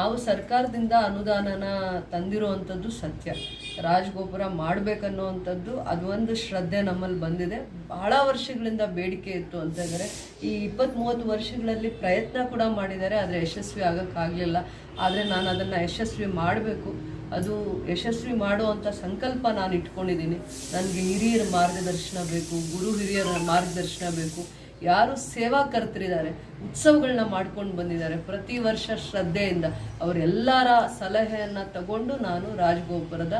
ನಾವು ಸರ್ಕಾರದಿಂದ ಅನುದಾನನ ತಂದಿರುವಂಥದ್ದು ಸತ್ಯ. ರಾಜಗೋಪುರ ಮಾಡಬೇಕನ್ನುವಂಥದ್ದು ಅದು ಒಂದು ಶ್ರದ್ಧೆ ನಮ್ಮಲ್ಲಿ ಬಂದಿದೆ. ಬಹಳ ವರ್ಷಗಳಿಂದ ಬೇಡಿಕೆ ಇತ್ತು ಅಂತ ಹೇಳಿದರೆ ಈ ಇಪ್ಪತ್ತ್ ಮೂವತ್ತು ವರ್ಷಗಳಲ್ಲಿ ಪ್ರಯತ್ನ ಕೂಡ ಮಾಡಿದ್ದಾರೆ, ಆದರೆ ಯಶಸ್ವಿ ಆಗೋಕ್ಕಾಗಲಿಲ್ಲ. ಆದರೆ ನಾನು ಅದನ್ನು ಯಶಸ್ವಿ ಮಾಡಬೇಕು. ಅದು ಯಶಸ್ವಿ ಮಾಡುವಂಥ ಸಂಕಲ್ಪ ನಾನು ಇಟ್ಕೊಂಡಿದ್ದೀನಿ. ನನಗೆ ಹಿರಿಯರ ಮಾರ್ಗದರ್ಶನ ಬೇಕು, ಗುರು ಹಿರಿಯರ ಮಾರ್ಗದರ್ಶನ ಬೇಕು. ಯಾರು ಸೇವಾಕರ್ತರಿದ್ದಾರೆ ಉತ್ಸವಗಳನ್ನ ಮಾಡ್ಕೊಂಡು ಬಂದಿದ್ದಾರೆ ಪ್ರತಿ ವರ್ಷ ಶ್ರದ್ಧೆಯಿಂದ. ಅವರೆಲ್ಲರ ಸಲಹೆಯನ್ನು ತಗೊಂಡು ನಾನು ರಾಜಗೋಪುರದ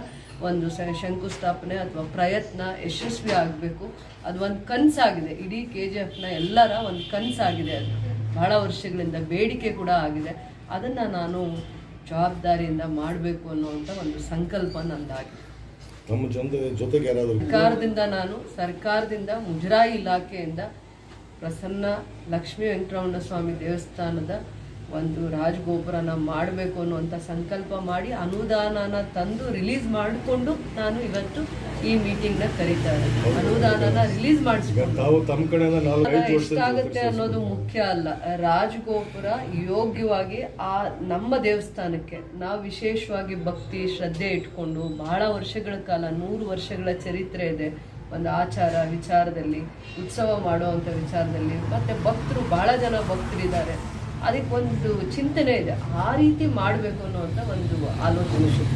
ಒಂದು ಶಂಕುಸ್ಥಾಪನೆ ಅಥವಾ ಪ್ರಯತ್ನ ಯಶಸ್ವಿ ಆಗಬೇಕು. ಅದು ಒಂದು ಕನಸಾಗಿದೆ. ಇಡೀ ಕೆ ಜಿ ಎಫ್ನ ಎಲ್ಲರ ಒಂದು ಕನಸಾಗಿದೆ ಅದು. ಬಹಳ ವರ್ಷಗಳಿಂದ ಬೇಡಿಕೆ ಕೂಡ ಆಗಿದೆ. ಅದನ್ನು ನಾನು ಜವಾಬ್ದಾರಿಯಿಂದ ಮಾಡಬೇಕು ಅನ್ನುವಂಥ ಒಂದು ಸಂಕಲ್ಪ ನಂದಾಗಿದೆ. ನಮ್ಮ ಜೊತೆ ಜೊತೆಗೆ ಯಾರಾದರೂ ಸರ್ಕಾರದಿಂದ ನಾನು ಸರ್ಕಾರದಿಂದ ಮುಜರಾಯಿ ಇಲಾಖೆಯಿಂದ ಪ್ರಸನ್ನ ಲಕ್ಷ್ಮೀ ವೆಂಕಟರಮಣ ಸ್ವಾಮಿ ದೇವಸ್ಥಾನದ ಒಂದು ರಾಜಗೋಪುರನ ಮಾಡಬೇಕು ಅನ್ನುವಂಥ ಸಂಕಲ್ಪ ಮಾಡಿ ಅನುದಾನನ ತಂದು ರಿಲೀಸ್ ಮಾಡಿಕೊಂಡು ನಾನು ಇವತ್ತು ಈ ಮೀಟಿಂಗ್ನ ಕರೀತಾ ಇದ್ದೀನಿ ಅನುದಾನನ ರಿಲೀಸ್ ಮಾಡಿಸ್ಕೊಂಡು ಎಷ್ಟಾಗುತ್ತೆ ಅನ್ನೋದು ಮುಖ್ಯ ಅಲ್ಲ. ರಾಜಗೋಪುರ ಯೋಗ್ಯವಾಗಿ ಆ ನಮ್ಮ ದೇವಸ್ಥಾನಕ್ಕೆ ನಾವು ವಿಶೇಷವಾಗಿ ಭಕ್ತಿ ಶ್ರದ್ಧೆ ಇಟ್ಕೊಂಡು ಬಹಳ ವರ್ಷಗಳ ಕಾಲ ನೂರು ವರ್ಷಗಳ ಚರಿತ್ರೆ ಇದೆ. ಒಂದು ಆಚಾರ, ವಿಚಾರದಲ್ಲಿ, ಉತ್ಸವ ಮಾಡುವಂಥ ವಿಚಾರದಲ್ಲಿ ಮತ್ತು ಭಕ್ತರು ಭಾಳ ಜನ ಭಕ್ತರಿದ್ದಾರೆ. ಅದಕ್ಕೊಂದು ಚಿಂತನೆ ಇದೆ. ಆ ರೀತಿ ಮಾಡಬೇಕು ಅನ್ನುವಂಥ ಒಂದು ಆಲೋಚನೆ